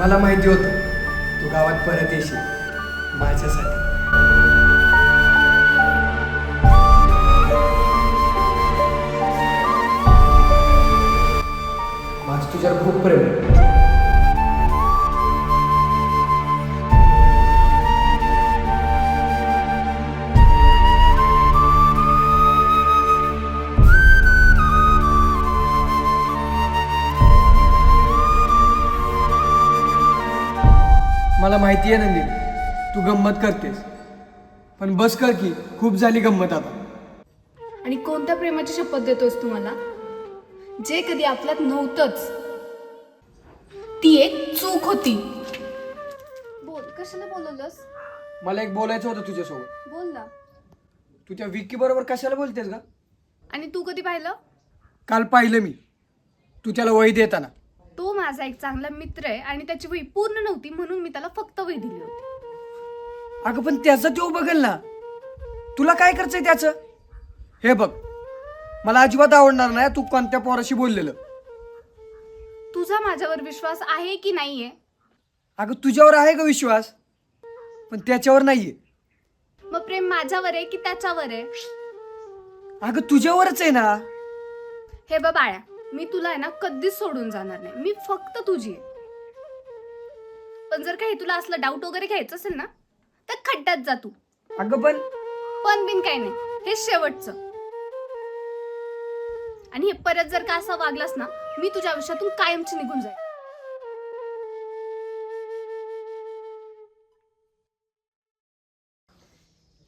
मला माहिती होतं तू गावात परत येशील. माझ्यासाठी. मला माहिती आहे नंदिनी तू गंमत करतेस. पण बस कर की खूप झाली गंमत आता. आणि कोणत्या प्रेमाची शपथ देतोस तू मला? जे कधी आपल्यात नव्हतंच. ती एक चूक होती. बोल कशाला बोलवलंस? मला एक बोलायचं होतं तुझ्यासोबत. बोल ना. तू त्या विक्की बरोबर कशाला बोलतेस का आणि तू कधी पाहिलं? काल पाहिलं मी. तू त्याला वही देताना. तो माझा एक चांगला मित्र आहे आणि त्याची वही पूर्ण नव्हती म्हणून मी त्याला फक्त वही दिली होती. अगं पण त्याचं तो बघेल ना. तुला काय करायचंय त्याचं? हे बघ मला अजिबात आवडणार नाही तू कोणत्या पोराशी बोललेलं. तुझा माझ्यावर विश्वास आहे की नाहीये? अगं तुझ्यावर आहे का विश्वास? पण त्याच्यावर नाहीये. मग प्रेम माझ्यावर आहे की त्याच्यावर आहे? अगं तुझ्यावरच आहे ना. हे बघ बाळ्या मी तुला आहे ना कधीच सोडून जाणार नाही. मी फक्त तुझी आहे. पण जर काही तुला असलं डाऊट वगैरे घ्यायचं असेल ना तर खड्ड्यात जा तू. अगं पण पण बिन काही नाही. हे शेवटचं. आणि हे परत जर का असं वागलास ना मी तुझ्या आयुष्यातून कायमची निघून जाईल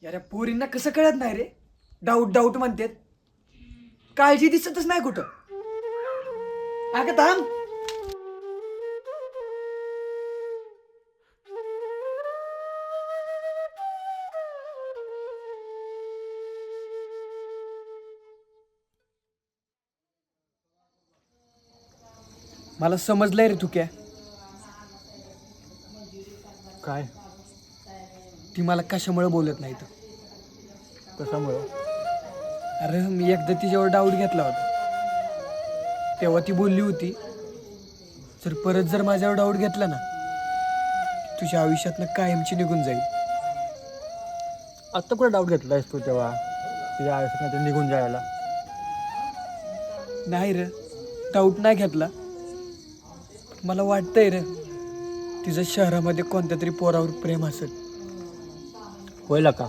यार या पोरींना कसं कळत नाही रे? डाऊट डाऊट म्हणतात. काळजी दिसतच नाही कुठं. अगं थांब. मला समजलंय रे तू क्या? काय ती मला कशामुळे बोलत नाही तर कशामुळं? अरे मी एकदा तिच्यावर डाऊट घेतला होता. तेव्हा ती बोलली होती जर परत जर माझ्यावर डाऊट घेतला ना तुझ्या आयुष्यातनं कायमची निघून जाईल. आत्ता कुठे डाऊट घेतला आहेस तू तेव्हा? तुझ्या आयुष्यात निघून जायला. नाही रे डाऊट नाही घेतला. मला वाटतंय रे तिचं शहरामध्ये कोणत्या तरी पोरावर प्रेम असेल. होईल का?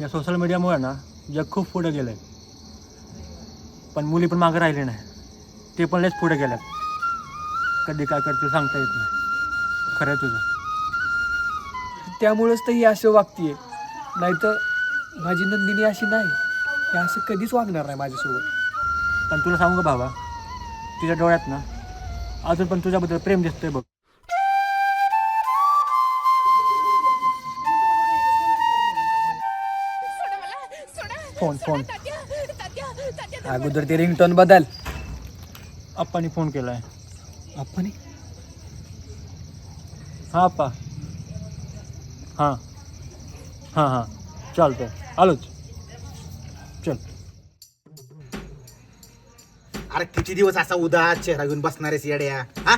या सोशल मीडियामुळे ना जग खूप पुढे गेलं आहे पण मुली पण मागं राहिले नाही. ते पण लयच पुढे गेल्यात. कधी काय करते सांगता येत नाही. खरं तुझं. त्यामुळेच तर ही असं वागतीये. नाहीतर माझी नंदिनी अशी नाही. हे असं कधीच वागणार नाही माझ्यासोबत. पण तुला सांगू का भावा तुझ्या डोळ्यात ना अजून पण तुझ्याबद्दल प्रेम दिसतंय बघ. Phone phone. अगोदर ते रिंगटोन बदल. आप्पानी फोन केलाय. आपण हां आप्पा. हां. हां हां. चालतंय. आलोच. चल. अरे किती दिवस असा उदास चेहरा घेऊन बसणार आहेस येड्या? हा?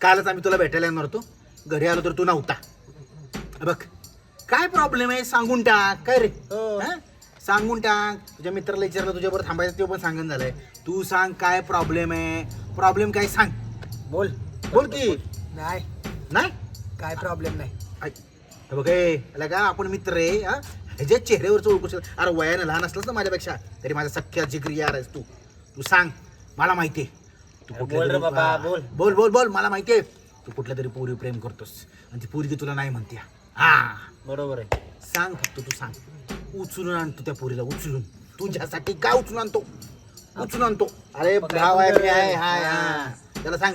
कालच आम्ही तुला भेटायला येणार होतो. घरी आलो तर तू नव्हता. बघ काय प्रॉब्लेम आहे सांगून टाक. काय रे? हा? सांगून टाक. तुझ्या मित्राला विचारलं तुझ्याबरोबर थांबायचं ते पण सांगून झालंय. तू सांग काय प्रॉब्लेम आहे? प्रॉब्लेम काय सांग. बोल. बोल की. नाही. नाही? काय प्रॉब्लेम नाही. ऐक, हे बघ हे, याला का आपण मित्र आहे हा? ह्याच्या चेहऱ्यावरचं ओळखू शकतो अरे वयानं लहान असलंस ना माझ्यापेक्षा तरी माझा सख्या जिगरी यार आहेस तू. तू सांग. मला माहिती आहे. तू कुठल्या बोल रे तरी- बाबा, हा, बोल. बोल बोल बोल. मला माहिती आहे. तू कुठल्या तरी पोरी प्रेम करतोस. आणि ती पोरगी तुला नाही म्हणते. हा. बरोबर आहे. सांग फक्त तू सांग. उचलून आणतो त्या पोरीला उचलून. तुझ्यासाठी काय उचलून आणतो? उचलून आणतो अरे भाव आहे मी आहे हाय हा. त्याला सांग.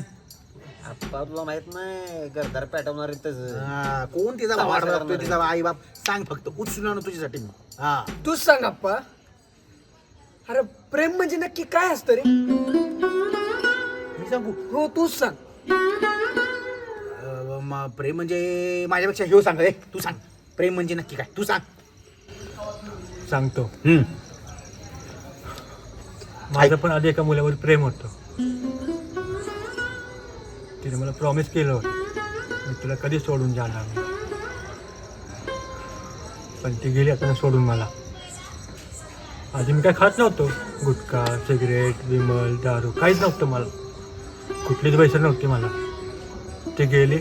आप्पा तुला माहीत नाही घरदार पेटवणार इथंच हा, कोण तिचा तमाशा करणार बघतोय आहे. तिचा आई बाप सांग फक्त उचलून आणू तुझ्यासाठी मी. हा. तूच सांग अप्पा अरे प्रेम म्हणजे नक्की काय असतं रे? मी सांगू? हो तूच सांग. अं, म- प्रेम म्हणजे माझ्यापेक्षा ह्यो सांग रे तू सांग. प्रेम म्हणजे नक्की काय? तू सांग. सांगतो. हम्म. माझं पण आधी एका मुलावर प्रेम होतं. तिने मला प्रॉमिस केलं होतं. मी तुला कधी सोडून जाणार नाही. पण ती गेली आता सोडून मला. आधी मी काय खात नव्हतो. गुटखा सिगरेट विमल दारू काहीच नव्हतं मला. कुठलीच पैसे नव्हती मला. ती गेली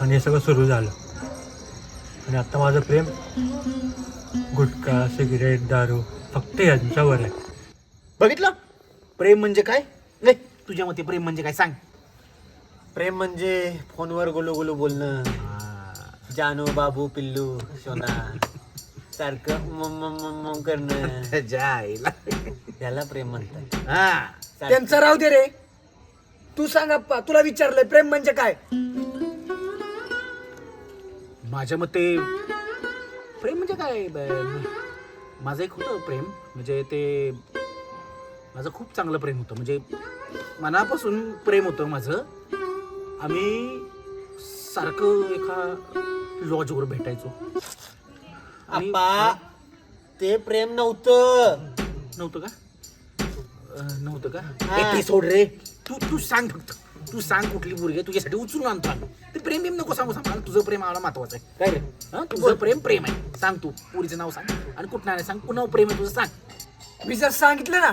आणि हे सगळं सुरू झालं. आणि आता माझं प्रेम गुटखा सिगरेट दारू फक्त यांच्यावर आहे. बघितलं? प्रेम म्हणजे काय? नाही तुझ्या मते प्रेम म्हणजे काय? सांग. प्रेम म्हणजे फोनवर गुलू गुलू बोलणं. जानू बाबू पिल्लू सोना. सारखं मम मम मम मम करणं. जायला. त्याला प्रेम म्हणतात. हा. त्यांचं राहू दे रे. तू सांग अप्पा तुला विचारलंय प्रेम म्हणजे काय? माझ्या मते प्रेम म्हणजे काय? ब- माझं एक होतं प्रेम. म्हणजे ते माझं खूप चांगलं प्रेम होतं. म्हणजे मनापासून प्रेम होतं माझं. आम्ही सारखं एका लॉजवर भेटायचो. आणि- आप्पा ते प्रेम नव्हतं. नव्हतं का? अं, नव्हतं का? हा. ए, ते सोड रे. तू तू सांग फक्त. तू सांग कुठली मुलगी आहे, तुझ्यासाठी उचलून आणतो आम्ही. ते प्रेम बिम नको सांगू सांग. मला तुझं प्रेम आम्हाला महत्वाचं आहे. काय रे? हा? तुझं प्रेम प्रेम आहे. सांग तू. पुरीचं नाव सांग. आणि कुठं नाही सांग. पुन्हा प्रेम आहे तुझं सांग. मी जर सांगितलं ना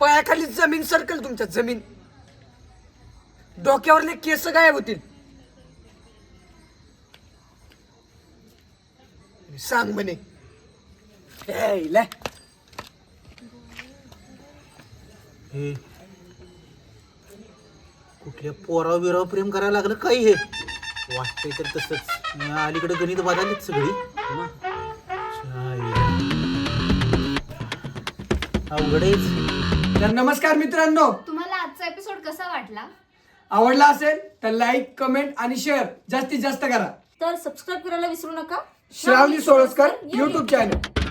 पायाखाली जमीन सरकल तुमच्या जमीन. डोक्यावरले केस गायब होतील. सांग म्हणे. हे, कुठल्या पोराव बिराव प्रेम करायला लागलं काही हे? वाटतंय तर तसंच. अलीकडे गणित बदललीत सगळी. अवघड अवघडेच. तर नमस्कार मित्रांनो. तुम्हाला आजचा एपिसोड कसा वाटला? आवडला असेल तर लाईक कमेंट आणि शेअर जास्तीत जास्त करा. तर सबस्क्राईब करायला विसरू नका. श्रावणी सोळसकर युट्यूब चॅनल